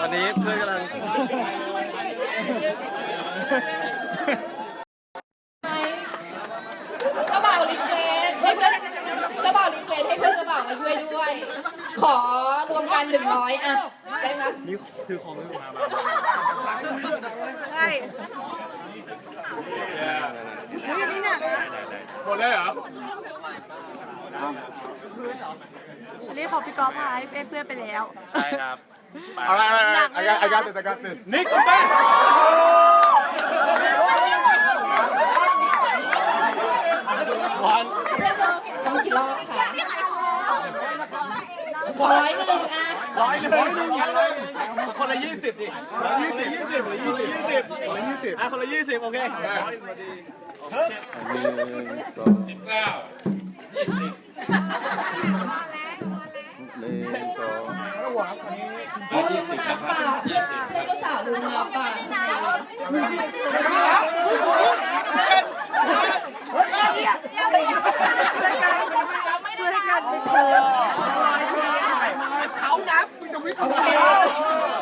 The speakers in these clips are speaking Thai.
ตอนนี้เพื่อนกำลังเจ้าบ่าวรีเควสให้เพื่อนเจ้าบ่าวรีเควสให้เพื่อนเจ้าบ่าวมาช่วยด้วย ขอรวมกันหนึ่งร้อยอะได้ไหมนี่คือของไม่ถูกมาใช่นี่หนักนะหมดเลยเหรอ อันนี้ของพี่ก๊อฟพายเพื่อนไปแล้ว ใช่ครับอะไรอะไรอะไร I got I got this I got this Nick come back วันเพื่อนจะต้องกี่รอบค่ะขอร้อยหนึ่งอะร้อยหนึ่งร้อยหนึ่งคนละยี่สิบดิยี่สิบยี่สิบยี่สิบยี่สิบคนละยี่สิบอะคนละยี่สิบโอเคลื มน้ำเปล่าเพื่อนเพื่อนเจ้าสาวลืมน้ำเปล่าช่วยกันไม่งโอเค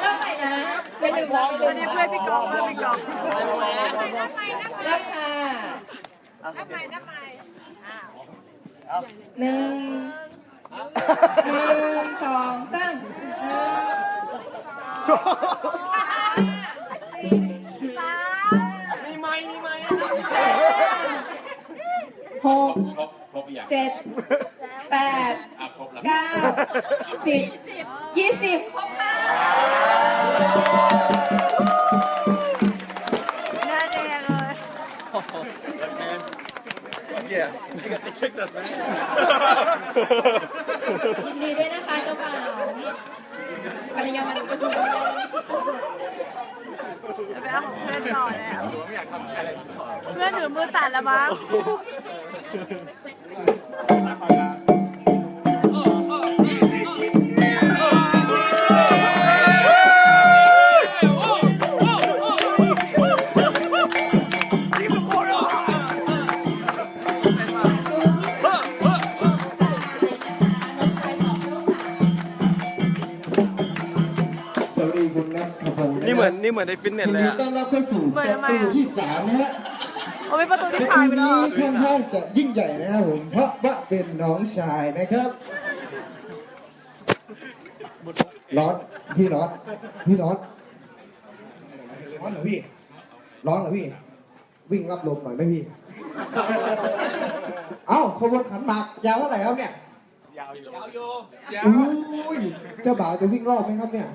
เริ่มใหม่นะไปหนึ่งร้อยไปอันหนี้นึ่งเพื่อนพี่กอฟเพื่อนพี่ก๊อฟเริ่ม ค่ะหนึ่งหนึ่งสองสามมีไหมมีไหมหกครบครบอย่างเจ็ด ยินดีด้วยนะคะเจ้าบ่าวปริญญามันเป็นผู้ปริญญามันจิตจะไปเอาของเพื่อนต่อแล้วเพื่อนถือมือตัดแล้วมั้ง นี่เหมือนนี่เหมือนในฟิตเนสเลยยินอะดีต้อนรับเข้าสู่ประตูที่สามนะฮะโอ้ยประตูประที่ตูขายไปแล้วนี้ค่อนข้างจะยิ่งใหญ่นะครับผมเพราะว่าเป็นน้องชายนะครับร้อนพี่ร้อนพี่ร้อนร้อนเหรอพี่ร้อนเหรอพี่ วิ่งรับลมหน่อยไหมพี่ เอ้าขบวนขันหมากยาวเท่าไหร่ครับเนี่ยยาวอยู่อุ้ยเจ้าบ่าวจะวิ่งรอบไหมครับเนี่ย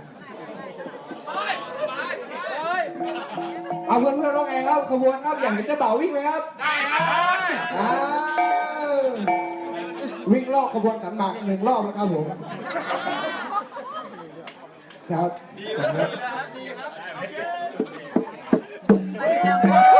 เอาเพื่อนเพื่อนๆร้องไงครับขบวนครับอย่างเห็นเจ้าบ่าววิ่งไหมครับได้ครับวิ่งรอบขบวนขันหมากหนึ่งรอบแล้วครับผมครับเ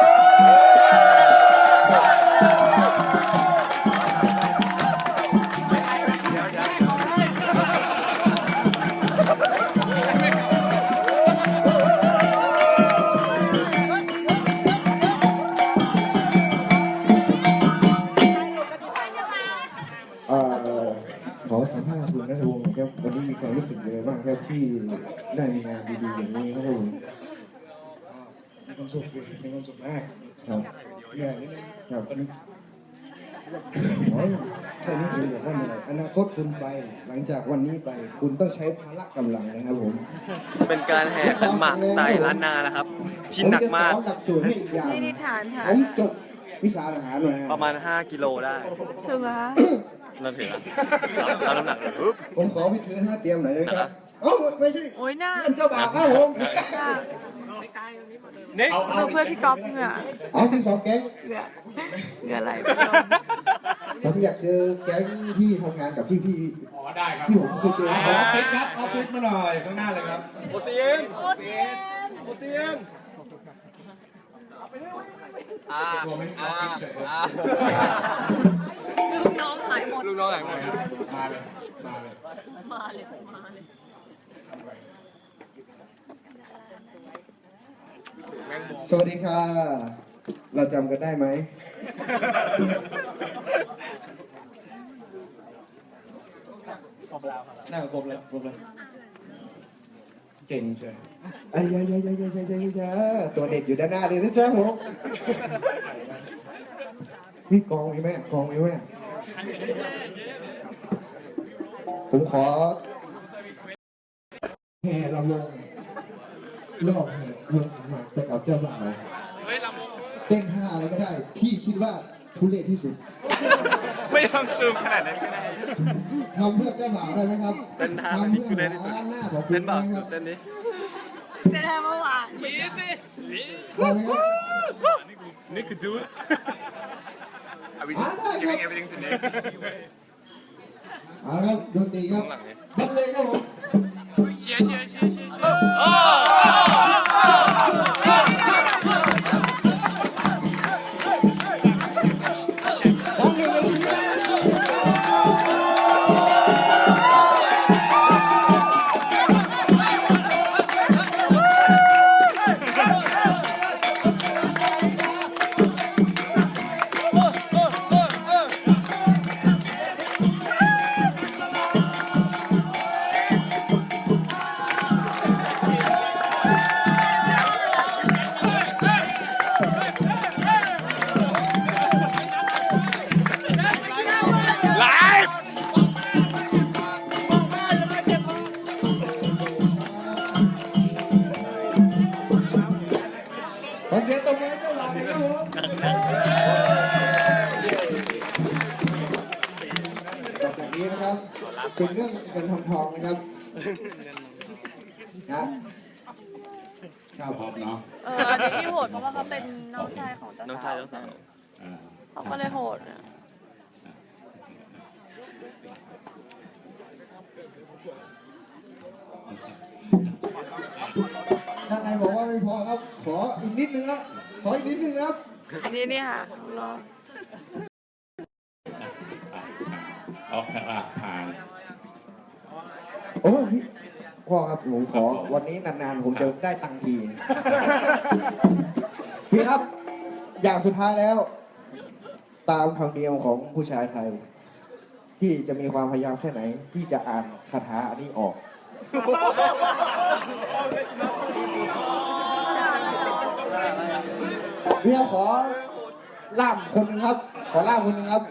ครับตอนนี้โอ้ยแค่นี้เองบอกว่าเหนื่อยอนาคตคุณไปหลังจากวันนี้ไป คุณต้องใช้พละกำลังนะครับผมเป็นการแห่ขันหมากสไตล์ล้านนานะครับที่หนักมาก ผจะสอนหลักสูตรให้อีกอย่าง นี่นี่ฐานฐานผมจบวิชาทหารมาประมาณ 5 กิโลได้ถึงเหรอคะนั่นถือละรับน้ำหนักเลยปุ๊บ ผมขอพิถือห้าเตรียมหน่อยนะครับเอ้าไม่ใช่โอ้ยหน้า เพื่อนเจ้าบ่าวครับผมห น้านิกดูเพื่อนพี่ก๊อฟเหงื่อเอาที่สองแก๊งเหงื่อเหงื่อไหลไปผมอยากเจอแก๊งที่ทำงานกับที่พี่อ๋อได้ครับที่ผมเคยเจอออฟฟิศครับออฟฟิศมาหน่อยข้างหน้าเลยครับโอเซียนโอเซียนโอเซียนอ่าตัวไม่ออฟฟิศเฉยอ่าลูกน้องหายหมดลูกน้องไหนหมดมาเลยมาเลยมาเลยมาเลย สวัสดีค่ะ เราจำกันได้ไหม หน้าครบแล้วครบแล้วเก่งเชียวไอ้ยายายายายายายาตัวเด็ดอยู่ด้านหน้าเลยนะจ๊ะผมพี่กองมีไหมกองมีไหมผมขอแห่ลำวงรอบแห่ วงหมากไปกับเจ้าบ่าวเต้นท่าอะไรก็ได้ที่คิดว่าทุเรศที่สุด ไม่ต้องซูมขนาดนั้นก็ได้ทำเพื่อเจ้าบ่าวได้ไหมครับเต้นท่าทำที่เพื่ทุอเรศที่สุดหาหน้าของคุเต้ณนได้บอกไหมครับเต้นนี้จะทำเมื่อวานได้ไหมครับนี่คือดู Are we อ่า just ได้ค giving รับ everything to Nick เอาละครับดนตรีครับข้างหลังนี้บันเลยครับผมดัง ครับพร้อมเนาะเออเดี๋ยวที่โหดเพราะว่าเขาเป็นน้องชายของเจ้าน้องชายเจ้าสาว อ่าเขาก็เลยโหดอะท่านนายบอกว่าไม่พอครับ ขออีกนิดนึงนะขออีกนิดนึงนะครับ นี่นี่ค่ะรอเอาผ่านผ่าน โอ้พี่ พ่อครับผมขอวันนี้นานๆผมจะได้ตังค์ที พี่ครับ อย่างสุดท้ายแล้ว ตามธรรมเนียมของผู้ชายไทย ที่จะมีความพยายามแค่ไหน ที่จะอ่านคาถาอันนี้ออก พี่ครับขอล่ามคนหนึงครับ ขอล่ามคนหนึงครับ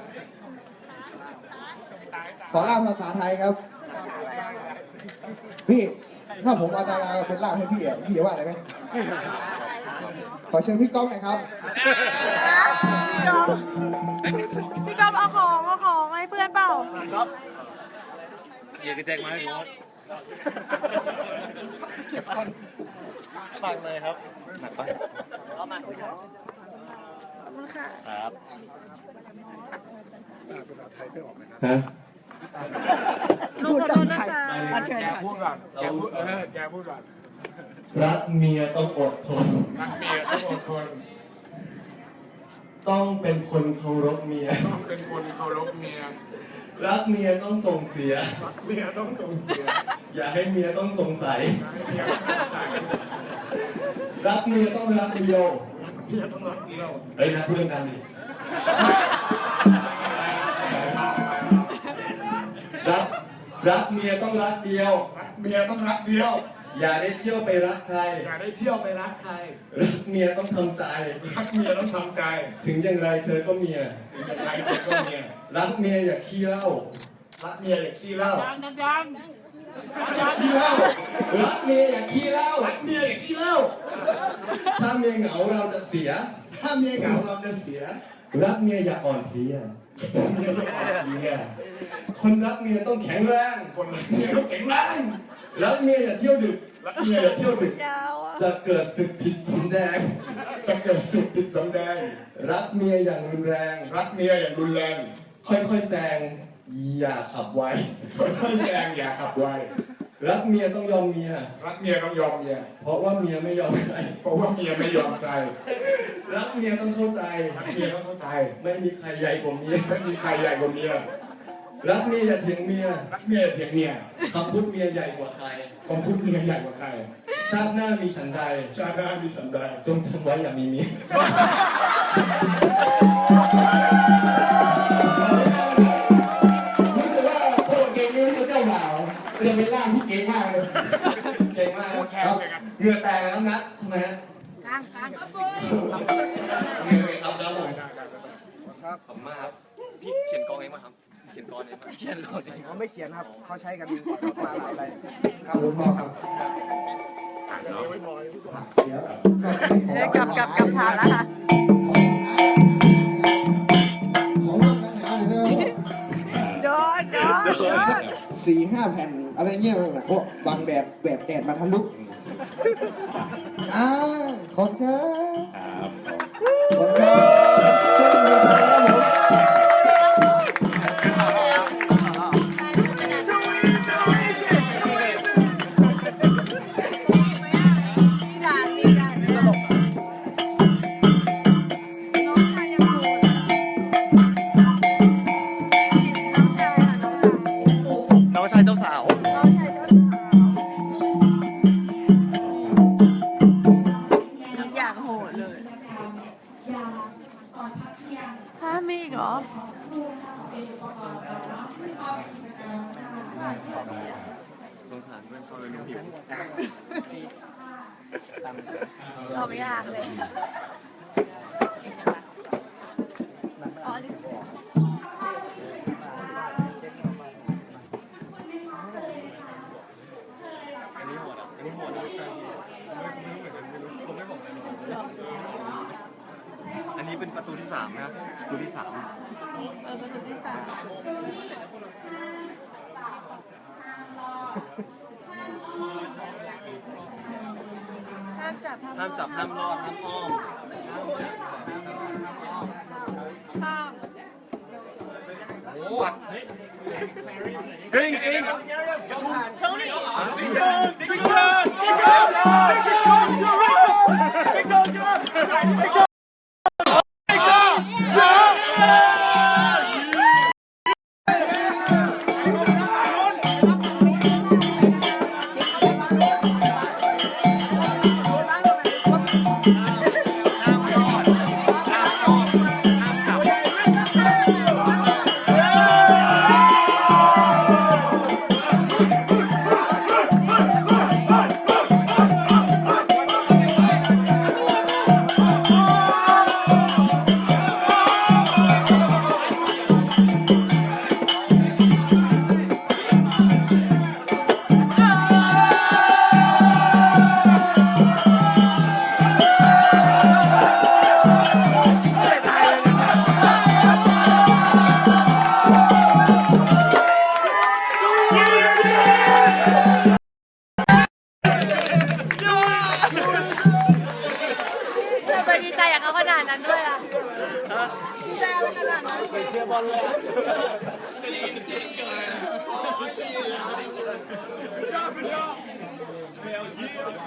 ขอล่ามภาษาไทยครับ พี่ถ้าผมเอาดาราเป็นล่ามให้พี่อะพี่จะว่าอะไรไหมขอเชิญพี่ก้องหน่อยครับพี่ก๊อฟพี่ก๊อฟเอาของเอาของให้เพื่อนเปล่าเดี๋ยวกระแจกมาให้ผมฟังเลยครับหนักปะขอบคุณค่ะครับฮะ ลูกขอโทษนะคะแกพูดก่อนแกพูดเออแกพูดก่อนรักเมียต้องอดทน รักเมียต้องอดทนต้องเป็นคนเคารพเมีย ต้องเป็นคนเคารพเมียรักเมียต้องส่งเสีย รักเมียต้องส่งเสียอย่าให้เมียต้องสงสัยให้เมียต้องสงสัยรักเมียต้องรักเดียวเมียต้องรักเดียว เฮ้ยนะพูดเรื่องกันดิ รักเมียต้องรักเดียว รักเมียต้องรักเดียว อย่าได้เที่ยวไปรักใคร อย่าได้เที่ยวไปรักใคร รักเมียต้องทำใจ รักเมียต้องทำใจ ถึงอย่างไรเธอก็เมีย ถึงอย่างไรเธอก็เมีย รักเมียอย่าขี้เหล้า รักเมียอย่าขี้เหล้าขี้เหล้า รักเมียอย่าขี้เหล้า รักเมียอย่าขี้เหล้า ถ้าเมียเหงาเราจะเสีย ถ้าเมียเหงาเราจะเสีย รักเมียอย่าอ่อนเพลีย เมียอย่าอ่อนเพลียคนรักเมียต้องแข็งแรงคนรักเมียต้องแข็งแรงรักเมียอย่าเที่ยวดึกรักเมียอย่าเที่ยวดึกยาวอะจะเกิดศึกผิดสำแดง จะเกิดสุขผิดสำแดง รักเมียอย่างรุนแรง รักเมียอย่างรุนแรง ค่อยๆแซงอย่าขับไวค่อยๆแซงอย่าขับไว รักเมียต้องยอมเมีย รักเมียต้องยอมเมีย เพราะว่าเมียไม่ยอมใคร เพราะว่าเมียไม่ยอมใคร รักเมียต้องเข้าใจ รักเมียต้องเข้าใจ ไม่มีใครใหญ่กว่าเมีย ไม่มีใครใหญ่กว่าเมีย รักเมียอย่าเถียงเมีย รักเมียอย่าเถียงเมียคำพูดเมียใหญ่กว่าใครคำพูดเมียใหญ่กว่าใคร ชาติหน้ามีฉันใด ชาติหน้ามีสันใดจงจำไว้อย่ามีเมีย กลางกลางเหงื่อเอาแล้วผมครับผมมากครับ พี่เขียนกองเองป่ะครับ เขียนกองเองป่ะเขียนกองเองเขาไม่เขียนครับเขาใช้กันมาหลายอะไรครับคุณพ่อครับผ่านเนาะเดี๋ยวเดี๋ยวกลับกลับกลับฐานแล้วค่ะขอเรื่องปัญหาหน่อยนะโดนโดนโดนสี่ห้าแผ่นอะไรเงี้ยนะพวกบังแดดแดดแดดมาทะลุ อ่าขอบคุณครับครั ไม่ยากเลย จับห้ามจับห้ามรอดห้ามอ้อมห้ามกริ๊งกริ๊งเธ 不要不要